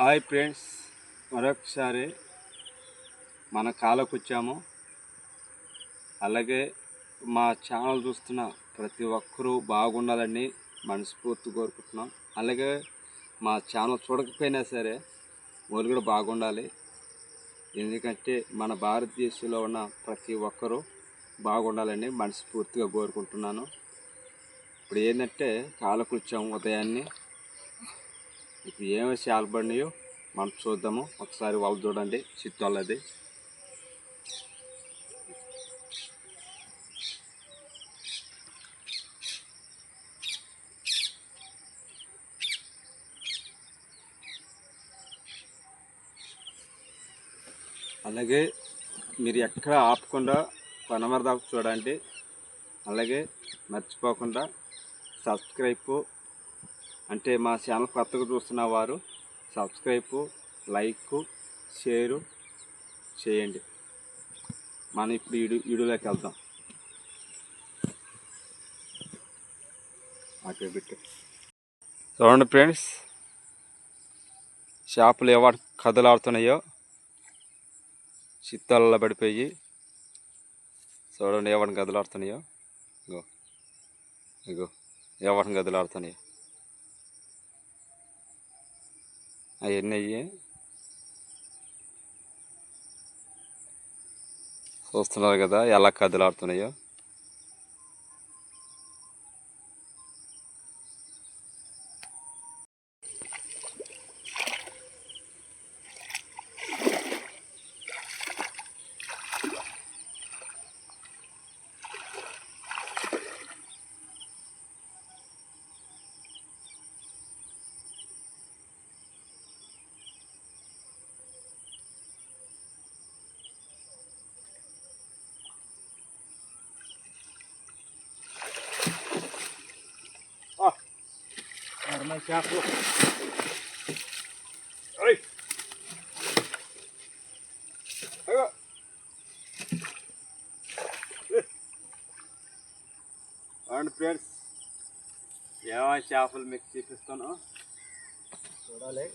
Hi friends మరొకసారి మన కాలకు వచ్చాము అలాగే మా ఛానల్ చూస్తున్న ప్రతి ఒక్కరూ బాగుండాలని మనస్ఫూర్తి కోరుకుంటున్నాం. అలాగే మా ఛానల్ చూడకపోయినా సరే వాళ్ళు కూడా బాగుండాలి. ఎందుకంటే మన భారతదేశంలో ఉన్న ప్రతి ఒక్కరూ బాగుండాలని మనస్ఫూర్తిగా కోరుకుంటున్నాను. ఇప్పుడు ఏంటంటే కాలకు వచ్చాము ఉదయాన్నే ఇప్పుడు ఏమి శాలబడినాయో మనం చూద్దాము. ఒకసారి వాళ్ళు చూడండి. చిత్తోళ్ళది అలాగే మీరు ఎక్కడ ఆపకుండా పనమర దాకా చూడండి. అలాగే మర్చిపోకుండా సబ్స్క్రైబ్ అంటే మా ఛానల్ కొత్తగా చూస్తున్న వారు సబ్స్క్రైబ్ లైక్ షేరు చేయండి. మనం ఇప్పుడు ఇడు ఇడులోకి వెళ్దాం. అక్కడ పెట్టు చూడండి ఫ్రెండ్స్ చేపలు ఎవరు కదలాడుతున్నాయో చిత్తాలలో పడిపోయి చూడండి ఎవరిని కదలాడుతున్నాయో. ఇగో ఇగో ఎవరిని కదలాడుతున్నాయో. అవన్నీ అయ్యి చూస్తున్నారు కదా ఎలా కదలాడుతున్నాయో చేపలు అండ్ ఫ్రెండ్స్ ఏమైనా చేపలు మీకు చూపిస్తాను చూడాలి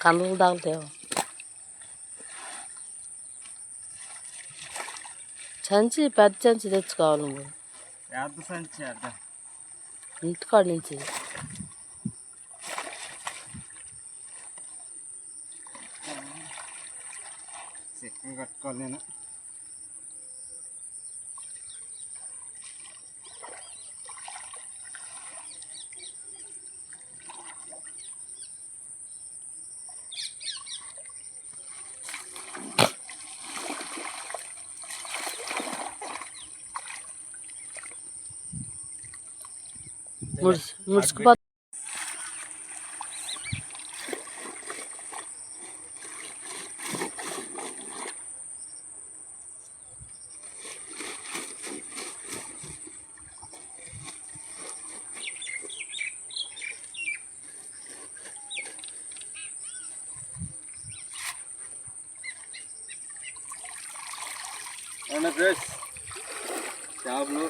కందులు తాగుతావు చంచి పెద్ద చంచి తెచ్చుకోవాలి నువ్వు. పెద్ద సంచి ఇంటికాడ నుంచి. కట్టుకోవాలి నేను. ముడిచి ముడుచుకుపో అండ్ ఫ్రెండ్స్ చేపలు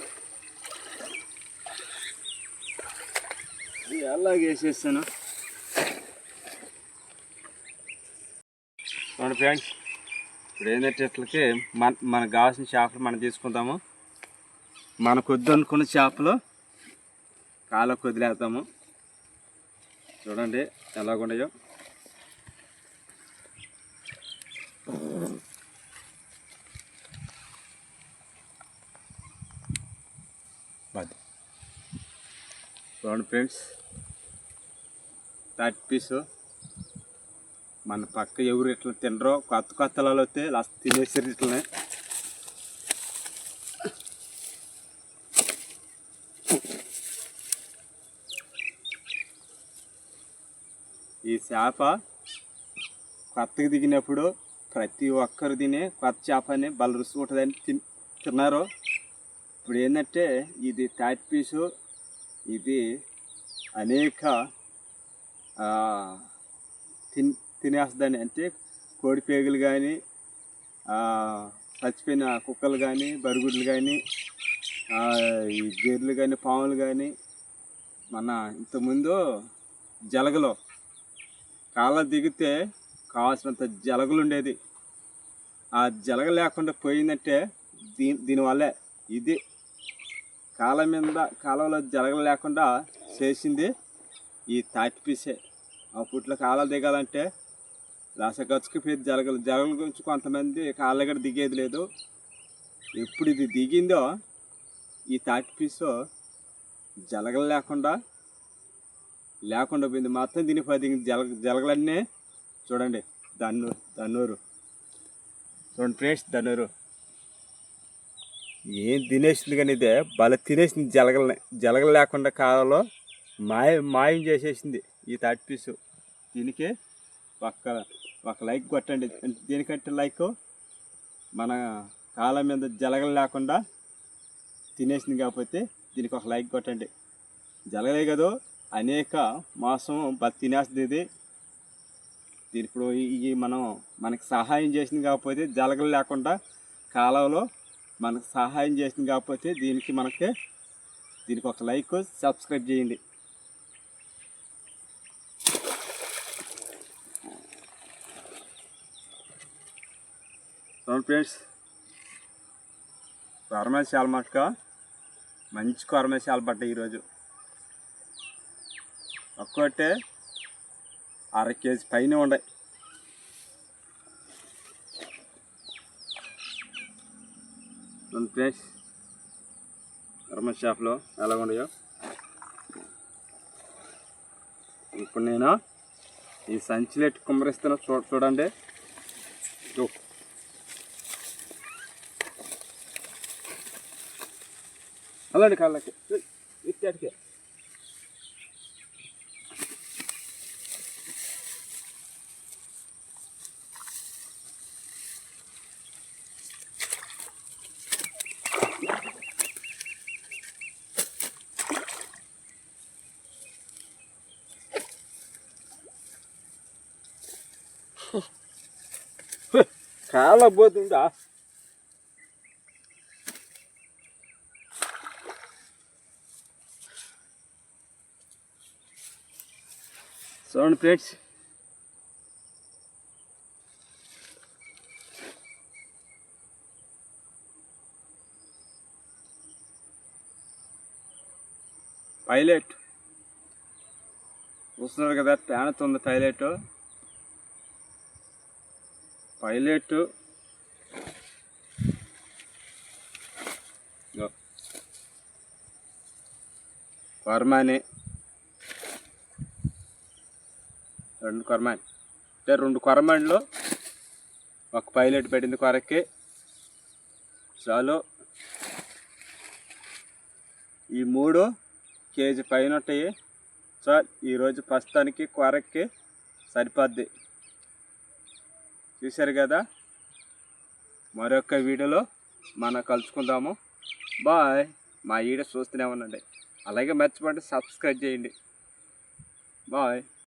అలాగే వేసేస్తాను చూడండి ఫ్రెండ్స్ ఇప్పుడు ఏంటంటే ఇట్లకి మన మనకు కావాల్సిన చేపలు మనం తీసుకుందాము. మనకు వద్దు అనుకున్న చేపలు కాళ్ళకు వదిలేస్తాము చూడండి ఎలాగున్నాయో Bye. చూడండి ఫ్రెండ్స్. Thirty piece. మన పక్క ఎవరు ఇట్లా తినరో కొత్త కొత్త వాళ్ళు వస్తే లాస్ట్ తినేసారు ఇట్లనే. ఈ చేప కొత్తగా దిగినప్పుడు ప్రతి ఒక్కరు తినే కొత్త చేప అని బల రుచి ఉంటుందని తిన్నారు. ఇప్పుడు ఏంటంటే ఇది థర్డ్ పీసు. ఇది అనేక తిన్ తినేస్తుందని అంటే కోడి పేగులు కానీ చచ్చిపోయిన కుక్కలు కానీ బరుగుడ్లు కానీ ఈ గేర్లు కానీ పాములు కానీ మన ఇంతకుముందు జలగలో కాళ్ళ దిగితే కావాల్సినంత జలగలు ఉండేది ఆ జలగ లేకుండా పోయిందంటే దీని దీనివల్లే ఇది కాలం మీద కాలంలో జలగలు లేకుండా చేసింది ఈ తాటి పీసే. అప్పట్లో కాలాలు దిగాలంటే రాస ఖర్చుకి పెద్ద జలగలు గురించి కొంతమంది కాళ్ళ దగ్గర దిగేది లేదు. ఎప్పుడు ఇది దిగిందో ఈ తాటి పీసు జలగలు లేకుండా లేకుండా పోయింది. మొత్తం దీని పది జల జలగలన్నీ చూడండి. దన్నూరు దన్నూరు చూడండి ఫ్రెండ్స్ దన్నూరు ఏం తినేసింది కానీ ఇదే భలే తినేసింది జలగలని. జలగలు లేకుండా కాలంలో మాయ మాయం చేసేసింది ఈ థర్డ్ పీసు. దీనికి ఒక్క ఒక లైక్ కొట్టండి. దీనికంటే లైక్? మన కాలం మీద జలగలు లేకుండా తినేసింది కాకపోతే దీనికి ఒక లైక్ కొట్టండి. జలగలే కదా అనేక మాసం బతి తినేస్తుంది ఇది. దీని ఇప్పుడు ఈ మనం మనకి సహాయం చేసింది కాకపోతే జలగలు లేకుండా కాలంలో మనకు సహాయం చేసింది కాకపోతే దీనికి మనకి దీనికి ఒక లైక్ సబ్స్క్రైబ్ చేయండి. చూడండి ఫ్రెండ్స్ కొరమేశాల మటుక మంచి కొరమేశాలు పడ్డాయి ఈరోజు. ఒక్కొట్టే అర కేజీ పైన ఉన్నాయి చూడండి ఫ్రెండ్స్ కొరమ షాప్లో ఎలా ఉన్నాయో. ఇప్పుడు నేను ఈ సంచిలో ఎట్టు కుమ్మరిస్తానో చూ చూడండి. అలాంటి కాళ్ళకి. ఇచ్చాటికే కాళ్ళ పోతుందా చూడండి ప్లేట్స్ పైలట్. చూస్తున్నారు కదా ప్యానత్ ఉంది పైలట్. పైలట్. వర్మాని రెండు కొరమాన్. అంటే రెండు కొరమాన్లు. ఒక పైలట్ పెట్టింది కొరకి. చాలు. ఈ మూడు కేజీ పైన ఉంటాయి. చాలు. ఈరోజు ప్రస్తుతానికి కొరకి సరిపోద్ది. చూశారు కదా? మరొక వీడియోలో మనం కలుసుకుందాము. బాయ్. మా వీడియో చూస్తూనే ఉండండి. అలాగే మర్చిపోండి సబ్స్క్రైబ్ చేయండి. బాయ్.